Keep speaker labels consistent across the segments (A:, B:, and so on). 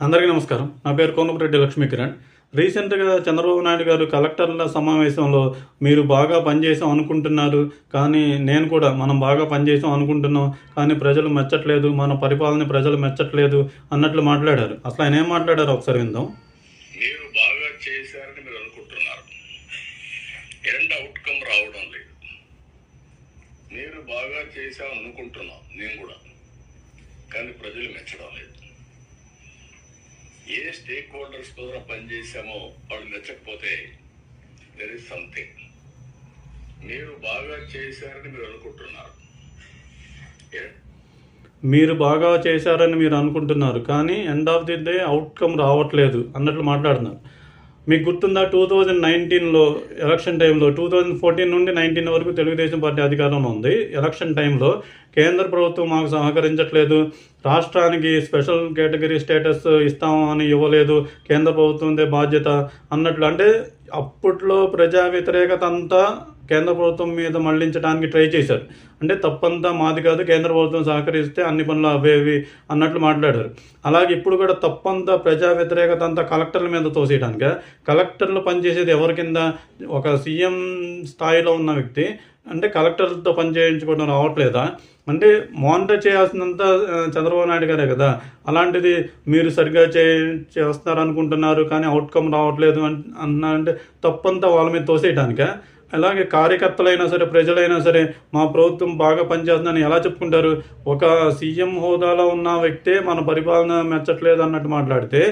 A: అందరికీ నమస్కారం. నా పేరు కోనపరెడ్డి లక్ష్మీ కిరణ్ రీసెంట్గా చంద్రబాబు నాయుడు గారు కలెక్టర్ల సమావేశంలో మీరు బాగా పనిచేసాం అనుకుంటున్నారు. కానీ నేను కూడా మనం బాగా పనిచేసాం అనుకుంటున్నాం. కానీ ప్రజలు మెచ్చట్లేదు. మన పరిపాలన ప్రజలు మెచ్చట్లేదు అన్నట్లు మాట్లాడారు. అసలు ఆయన ఏం మాట్లాడారు ఒకసారి విందాం.
B: మీరు బాగా చేశారని మీరు అనుకుంటున్నారు. ఎండ్ అవుట్కమ్ రావడం లేదు. మీరు బాగా చేశాం అనుకుంటున్నాం. నేను కూడా. కానీ ప్రజలు మెచ్చడం లేదు. ఏ స్టేక్ హోల్డర్స్ ద్వారా పనిచేశామో వాళ్ళు మెచ్చకపోతే దెర్ ఇస్ సంథింగ్ మీరు బాగా చేశారని మీరు అనుకుంటున్నారు.
A: మీరు బాగా చేశారని మీరు అనుకుంటున్నారు కానీ end of the day outcome రావట్లేదు అన్నట్లు మాట్లాడుతున్నారు. మీకు గుర్తుందా టూ థౌజండ్ నైన్టీన్లో ఎలక్షన్ టైంలో టూ థౌజండ్ ఫోర్టీన్ నుండి నైన్టీన్ వరకు తెలుగుదేశం పార్టీ అధికారంలో ఉంది. ఎలక్షన్ టైంలో కేంద్ర ప్రభుత్వం మాకు సహకరించట్లేదు. రాష్ట్రానికి స్పెషల్ కేటగిరీ స్టేటస్ ఇస్తామని ఇవ్వలేదు. కేంద్ర ప్రభుత్వందే బాధ్యత అన్నట్లు. అంటే అప్పట్లో ప్రజా వ్యతిరేకత అంతా కేంద్ర ప్రభుత్వం మీద మళ్ళించడానికి ట్రై చేశారు. అంటే తప్పంతా మాది కాదు కేంద్ర ప్రభుత్వం సహకరిస్తే అన్ని పనులు అవేవి అన్నట్లు మాట్లాడారు. అలాగే ఇప్పుడు కూడా తప్పంతా ప్రజా వ్యతిరేకత అంతా కలెక్టర్ల మీద తోసేయడానికి కలెక్టర్లు పనిచేసేది ఎవరి కింద? ఒక సీఎం స్థాయిలో ఉన్న వ్యక్తి అంటే కలెక్టర్లతో పని చేయించుకోవడం రావట్లేదా? అంటే మానిటర్ చేయాల్సినంత చంద్రబాబు నాయుడు గారే కదా. అలాంటిది మీరు సరిగ్గా చే చేస్తారనుకుంటున్నారు కానీ అవుట్కమ్ రావట్లేదు అన్న అంటే తప్పంతా వాళ్ళ మీద తోసేయడానికా అలాగే కార్యకర్తలైనా సరే ప్రజలైనా సరే మా ప్రభుత్వం బాగా పనిచేస్తుందని ఎలా చెప్పుకుంటారు? ఒక సీఎం హోదాలో ఉన్న వ్యక్తే మన పరిపాలన మెచ్చట్లేదు అన్నట్టు మాట్లాడితే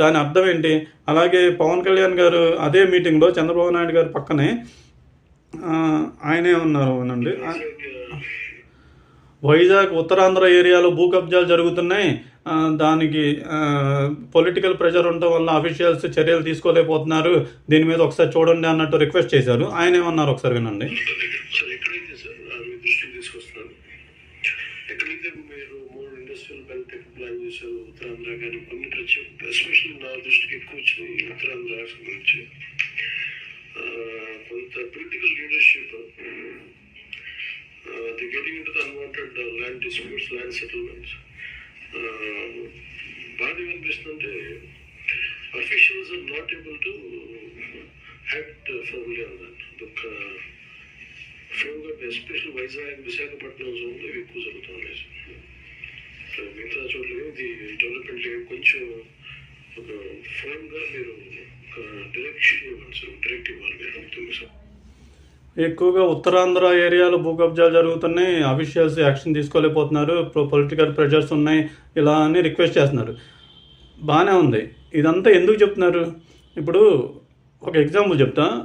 A: దాని అర్థం ఏంటి? అలాగే పవన్ కళ్యాణ్ గారు అదే మీటింగ్లో చంద్రబాబు నాయుడు గారు పక్కనే ఆయనే ఉన్నారు అనండి. వైజాగ్ ఉత్తరాంధ్ర ఏరియాలో భూ కబ్జాలు జరుగుతున్నాయి దానికి పొలిటికల్ ప్రెషర్ ఉండటం వల్ల అఫీషియల్స్ చర్యలు తీసుకోలేకపోతున్నారు. దీని మీద ఒకసారి చూడండి అన్నట్టు రిక్వెస్ట్ చేశారు. ఆయన ఏమన్నారు ఒకసారి వినండి.
C: ఉత్తరాంధ్ర కానీ ఎస్పెషల్లీ నా దృష్టికి ఎక్కువ వచ్చినాయి ఉత్తరాంధ్ర గురించి కొంత political leadership the getting into unwanted land disputes land settlements బాధ ఏమనిపిస్తుందంటే officials are not able to act firmly on that ఒక ఫోన్గా ఎస్పెషల్ వైజాగ్ విశాఖపట్నం జోన్లో ఎక్కువ జరుగుతున్నాయి సో మిగతా చోట్ల ఇది డెవలప్మెంట్ లేదు. కొంచెం ఒక ఫోన్గా మీరు ఒక డైరెక్షన్ ఇవ్వాలి సార్ డైరెక్ట్ ఇవ్వాలి. మీరు అడుగుతుంది సార్
A: ఎక్కువగా ఉత్తరాంధ్ర ఏరియాలో భూ కబ్జాలు జరుగుతున్నాయి. అఫీషియల్స్ యాక్షన్ తీసుకోలేకపోతున్నారు. పొలిటికల్ ప్రెషర్స్ ఉన్నాయి. ఇలా అని రిక్వెస్ట్ చేస్తున్నారు. బాగానే ఉంది. ఇదంతా ఎందుకు చెప్తున్నారు? ఇప్పుడు ఒక ఎగ్జాంపుల్ చెప్తా.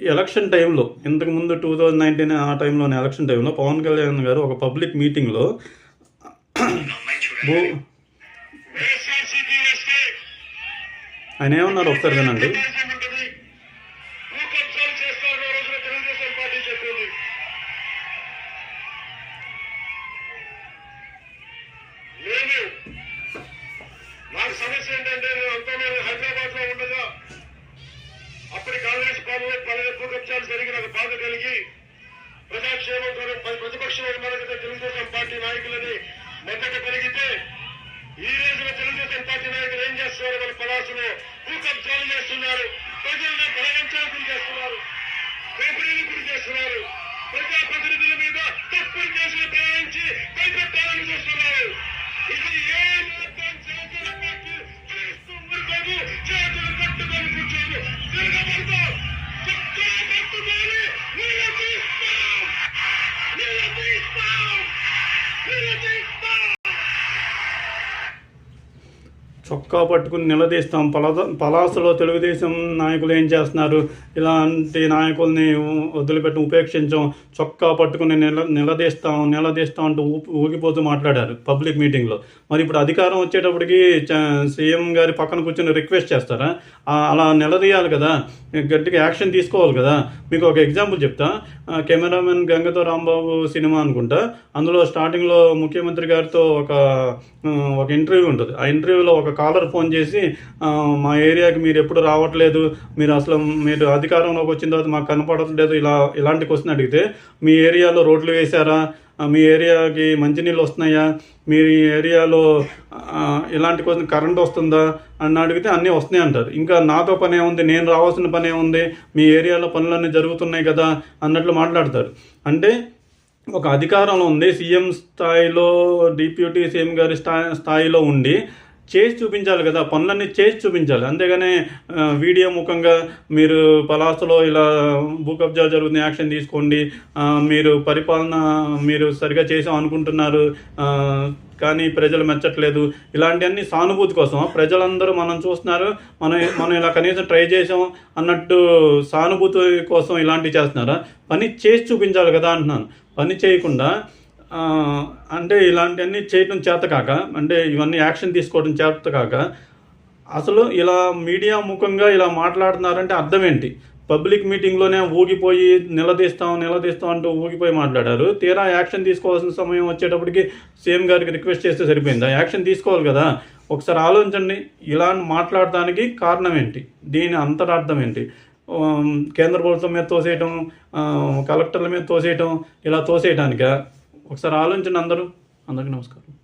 A: ఎలక్షన్ టైంలో ఇంతకు ముందు టూ థౌజండ్ నైన్టీన్ ఆ టైంలోనే ఎలక్షన్ టైంలో పవన్ కళ్యాణ్ గారు ఒక పబ్లిక్ మీటింగ్లో భూ ఆయన ఏమన్నారు? ఒకసారి వినండి.
C: నాకు సమస్య ఏంటంటే నేను అంతా నేను హైదరాబాద్లో ఉండగా అప్పటి కాంగ్రెస్ పార్టీ పలు భూ కబ్జాలు జరిగి నాకు బాధ కలిగి ప్రజాక్షేమం కోసం ప్రతిపక్ష తెలుగుదేశం పార్టీ నాయకులని మద్దతు పెరిగితే ఈ రోజున తెలుగుదేశం పార్టీ నాయకులు ఏం చేస్తున్నారు? మన పలాసులో భూ చేస్తున్నారు ప్రజలను బలవంతాలు గురి చేస్తున్నారు దోపిడీలు గురి చేస్తున్నారు ప్రజాప్రతినిధుల మీద తప్పుడు కేసులు ప్రయాణించి భయపెట్టాలని చూస్తున్నారు. ఇది ఏ
A: చొక్కా పట్టుకుని నిలదీస్తాం. పలాస పలాసలో తెలుగుదేశం నాయకులు ఏం చేస్తున్నారు? ఇలాంటి నాయకుల్ని వదిలిపెట్టి ఉపేక్షించాం. చొక్కా పట్టుకుని నిల నిలదీస్తాం నిలదీస్తాం అంటూ ఊగిపోతూ మాట్లాడారు పబ్లిక్ మీటింగ్లో. మరి ఇప్పుడు అధికారం వచ్చేటప్పటికి చ- సీఎం గారి పక్కన కూర్చొని రిక్వెస్ట్ చేస్తారా? అలా నిలదీయాలి కదా. గట్టిగా యాక్షన్ తీసుకోవాలి కదా. మీకు ఒక ఎగ్జాంపుల్ చెప్తా. కెమెరామెన్ గంగతో రాంబాబు సినిమా అనుకుంటా. అందులో స్టార్టింగ్లో ముఖ్యమంత్రి గారితో ఒక ఒక ఇంటర్వ్యూ ఉంటుంది. ఆ ఇంటర్వ్యూలో ఒక కాలర్ ఫోన్ చేసి మా ఏరియాకి మీరు ఎప్పుడు రావట్లేదు మీరు అసలు మీరు అధికారంలోకి వచ్చిన తర్వాత మాకు కనపడట్లేదు ఇలా ఇలాంటి క్వశ్చన్ అడిగితే మీ ఏరియాలో రోడ్లు వేశారా? మీ ఏరియాకి మంచినీళ్ళు వస్తున్నాయా? మీ ఏరియాలో ఇలాంటి క్వశ్చన్ కరెంట్ వస్తుందా? అని అడిగితే అన్నీ వస్తున్నాయి అంటారు. ఇంకా నాతో పనే ఉంది నేను రావాల్సిన పనే ఉంది మీ ఏరియాలో పనులన్నీ జరుగుతున్నాయి కదా అన్నట్లు మాట్లాడతారు. అంటే ఒక అధికారంలో ఉంది సీఎం స్థాయిలో డిప్యూటీ సీఎం గారి స్థాయి స్థాయిలో ఉండి చేసి చూపించాలి కదా పనులన్నీ చేసి చూపించాలి. అంతేగానే వీడియో ముఖంగా మీరు పలాసలో ఇలా భూ కబ్జా జరుగుతుంది యాక్షన్ తీసుకోండి మీరు పరిపాలన మీరు సరిగా చేసాం అనుకుంటున్నారు కానీ ప్రజలు మెచ్చట్లేదు. ఇలాంటివన్నీ సానుభూతి కోసం. ప్రజలందరూ మనం చూస్తున్నారు మనం మనం ఇలా కనీసం ట్రై చేసాం అన్నట్టు సానుభూతి కోసం ఇలాంటివి చేస్తున్నారా? పని చేసి చూపించాలి కదా అంటున్నాను. పని చేయకుండా అంటే ఇలాంటివన్నీ చేయటం చేత కాక అంటే ఇవన్నీ యాక్షన్ తీసుకోవడం చేత కాక అసలు ఇలా మీడియా ముఖంగా ఇలా మాట్లాడుతున్నారంటే అర్థం ఏంటి? పబ్లిక్ మీటింగ్లోనే ఊగిపోయి నిలదీస్తాం నిలదీస్తాం అంటూ ఊగిపోయి మాట్లాడారు. తీరా యాక్షన్ తీసుకోవాల్సిన సమయం వచ్చేటప్పటికి సీఎం గారికి రిక్వెస్ట్ చేస్తే సరిపోయిందా? యాక్షన్ తీసుకోవాలి కదా. ఒకసారి ఆలోచించండి. ఇలా మాట్లాడడానికి కారణం ఏంటి? దీని అంతరార్థం ఏంటి? కేంద్ర ప్రభుత్వం మీద తోసేయటం కలెక్టర్ల మీద తోసేయటం ఇలా తోసేయటానికా? ఒకసారి ఆలోచించండి అందరూ. అందరికీ నమస్కారం.